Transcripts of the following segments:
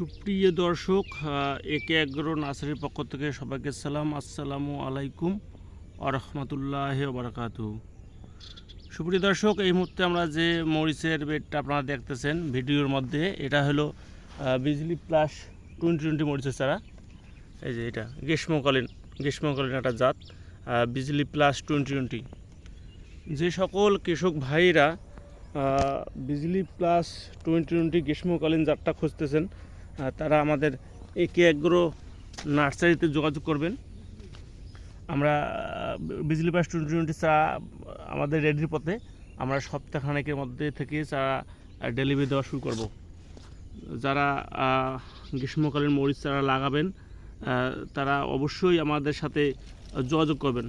সুপ্রিয় দর্শক একে এগ্রো নার্সারির পক্ষ থেকে সবাইকে সালাম, আসসালামু আলাইকুম আরহামতুল্লাহ বারাকাতু সুপ্রিয় দর্শক, এই মুহূর্তে আমরা যে মরিচের বেডটা আপনারা দেখতেছেন ভিডিওর মধ্যে, এটা হলো বিজলি প্লাস টোয়েন্টি টোয়েন্টি মরিচের চারা। এই যে এটা, গ্রীষ্মকালীন গ্রীষ্মকালীন একটা জাত বিজলি প্লাস টোয়েন্টি টোয়েন্টি। যে সকল কৃষক ভাইরা বিজলি প্লাস টোয়েন্টি টোয়েন্টি গ্রীষ্মকালীন জাতটা খুঁজতেছেন তারা আমাদের একে এগ্রো নার্সারিতে যোগাযোগ করবেন। আমরা বিজলি প্লাস টোয়েন্টি টোয়েন্টি চা আমাদের রেডির পথে আমরা সপ্তাহখানেকের মধ্যে থেকে চা ডেলিভারি দেওয়া শুরু করব। যারা গ্রীষ্মকালীন মরিচ চারা লাগাবেন তারা অবশ্যই আমাদের সাথে যোগাযোগ করবেন।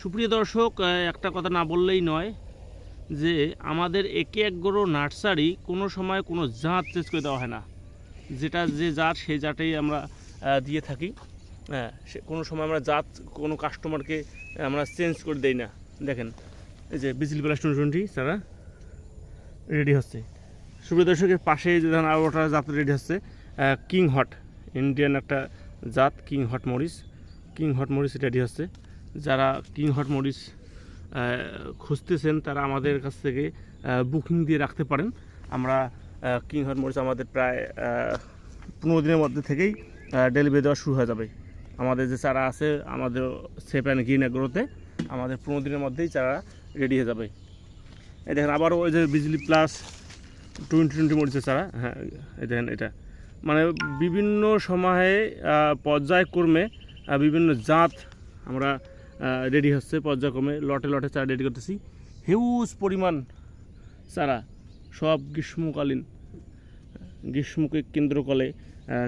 সুপ্রিয় দর্শক একটা কথা না বললেই নয় যে আমাদের একে একগরো নার্সারি কোনো সময় কোনো জাত চেঞ্জ করে দেওয়া হয় না। যেটা যে জাত, সেই জাতেই আমরা দিয়ে থাকি। হ্যাঁ সে কোনো সময় আমরা জাত কোনো কাস্টমারকে আমরা চেঞ্জ করে দেই না। দেখেন, এই যে বিজলি প্লাস টোয়েন্টি তারা রেডি হচ্ছে। সুপ্রিয় দর্শকের পাশে যে ধরেন আরও একটা জাত রেডি হচ্ছে কিং হট ইন্ডিয়ান একটা জাত কিং হট মরিচ। কিং হট মরিচ রেডি হচ্ছে। যারা কিং হট মরিচ খুঁজতেছেন, তারা আমাদের কাছ থেকে বুকিং দিয়ে রাখতে পারেন। আমরা কিং হট মরিচ আমাদের প্রায় পনেরো দিনের মধ্যে থেকেই ডেলিভারি দেওয়া শুরু হয়ে যাবে। আমাদের যে চারা আছে, আমাদের সেফ অ্যান্ড গ্রিন এগুলোতে আমাদের পনেরো দিনের মধ্যেই চারা রেডি হয়ে যাবে। এই দেখেন আবার ওই যে বিজলি প্লাস টোয়েন্টি টোয়েন্টি মরিচের চারা হ্যাঁ এই দেখেন এটা। মানে বিভিন্ন সময়ে পর্যায়ক্রমে বিভিন্ন জাত আমরা রেডি হচ্ছে, পর্যায়ক্রমে লটে লটে চারা রেডি করতেছি। হিউজ পরিমাণ চারা, সব গ্রীষ্মকালীন। গ্রীষ্মকে কেন্দ্র করে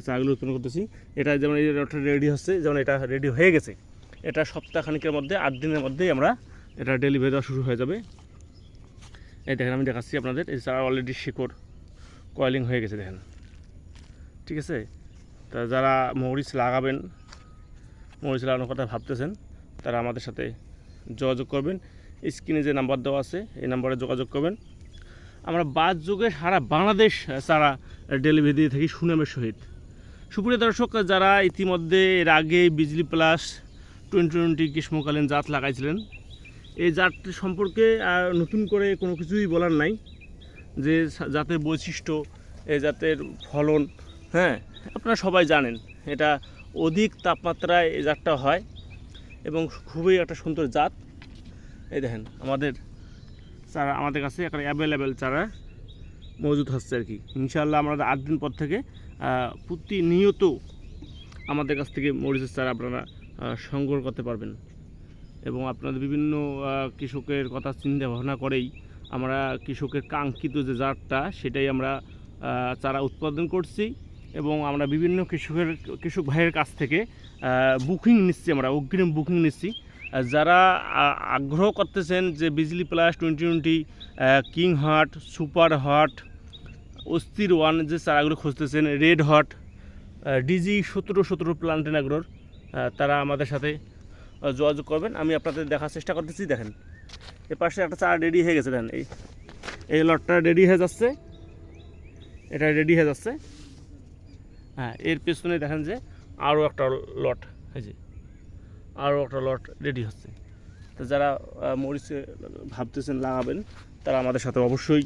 চাগুলো উৎপন্ন করতেছি। এটা যেমন এই রেডি হচ্ছে, যেমন এটা রেডি হয়ে গেছে, এটা সপ্তাহখানিকের মধ্যে, আট দিনের মধ্যেই আমরা এটা ডেলিভারি দেওয়া শুরু হয়ে যাবে। এই দেখেন, আমি দেখাচ্ছি আপনাদের, এই চারা অলরেডি শিকড় কয়েলিং হয়ে গেছে, দেখেন। ঠিক আছে? তা যারা মরিচ লাগাবেন, মরিচ লাগানোর কথা ভাবতেছেন, তারা আমাদের সাথে যোগাযোগ করবেন। স্ক্রিনে যে নাম্বার দেওয়া আছে, এই নাম্বারে যোগাযোগ করবেন। আমরা বাদ যুগে সারা বাংলাদেশ চারা ডেলিভারি দিয়ে থাকি সুনামের সহিত। সুপ্রিয় দর্শক, যারা ইতিমধ্যে এর আগে বিজলি প্লাস টোয়েন্টি টোয়েন্টি গ্রীষ্মকালীন জাত লাগাইছিলেন, এই জাতটি সম্পর্কে আর নতুন করে কোনো কিছুই বলার নাই, যে জাতের বৈশিষ্ট্য, এই জাতের ফলন হ্যাঁ আপনারা সবাই জানেন, এটা অধিক তাপমাত্রায় এই জাতটা হয় এবং খুবই একটা সুন্দর জাত। এই দেখেন, আমাদের চারা আমাদের কাছে একটা অ্যাভেলেবেল চারা মজুদ হচ্ছে আর কি। ইনশাল্লাহ আমরা আট দিন পর থেকে প্রতিনিয়ত আমাদের কাছ থেকে মরিচের চারা আপনারা সংগ্রহ করতে পারবেন। এবং আপনাদের বিভিন্ন কৃষকের কথা চিন্তা ভাবনা করেই আমরা কৃষকের কাঙ্ক্ষিত যে জাতটা, সেটাই আমরা চারা উৎপাদন করছি। এবং আমরা বিভিন্ন কৃষকের, কৃষক ভাইয়ের কাছ থেকে বুকিং নিচ্ছি আমরা, অগ্রিম বুকিং নিচ্ছি। যারা আগ্রহ করতেছেন যে Bijli plus twenty twenty king hot super hot অস্থির ওয়ান যে চারাগুলো খুঁজতেছেন, রেড হট ডিজি সতেরো সতেরো প্লান্টেন আগ্রোর তারা আমাদের সাথে যোগাযোগ করবেন। আমি আপনাদের দেখার চেষ্টা করতেছি, দেখেন। এ পাশে একটা চারা রেডি হয়ে গেছে, দেখেন। এই এই লটটা রেডি হয়ে যাচ্ছে। এটা রেডি হয়ে যাচ্ছে। হ্যাঁ এর পেছনে দেখেন যে আরও একটা লট যে। আরও একটা লট রেডি হচ্ছে। তো যারা মরিচে ভাবতেছেন লাগাবেন, তারা আমাদের সাথে অবশ্যই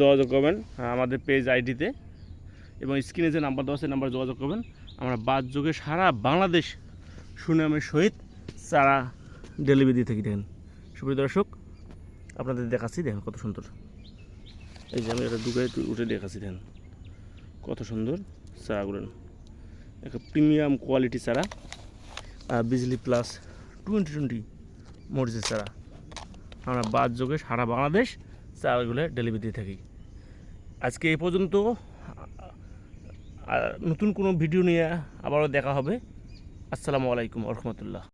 যোগাযোগ করবেন আমাদের পেজ আইডিতে এবং স্ক্রিনে যে নাম্বার দেওয়া আছে নাম্বার যোগাযোগ করবেন। আমরা বাদ যুগে সারা বাংলাদেশ সুনামের সহিত চারা ডেলিভারি দিয়ে থাকি, দেখেন। সুপ্রিয় দর্শক, আপনাদের দেখাচ্ছি, দেখেন কত সুন্দর। এই যে আমি এটা দুগায় উঠে দেখাচ্ছি, দেখেন। কত সুন্দর চারাগুলো। একটা প্রিমিয়াম কোয়ালিটি চারা। বিজলি প্লাস টোয়েন্টি টোয়েন্টি মরিচের চারা। আমরা বাদ যোগে সারা বাংলাদেশ চারাগুলো ডেলিভারি দিয়ে থাকি। আজকে এই পর্যন্ত নতুন কোনো ভিডিও নিয়ে আবারও দেখা হবে। আসসালামু আলাইকুম রহমতুল্লাহ।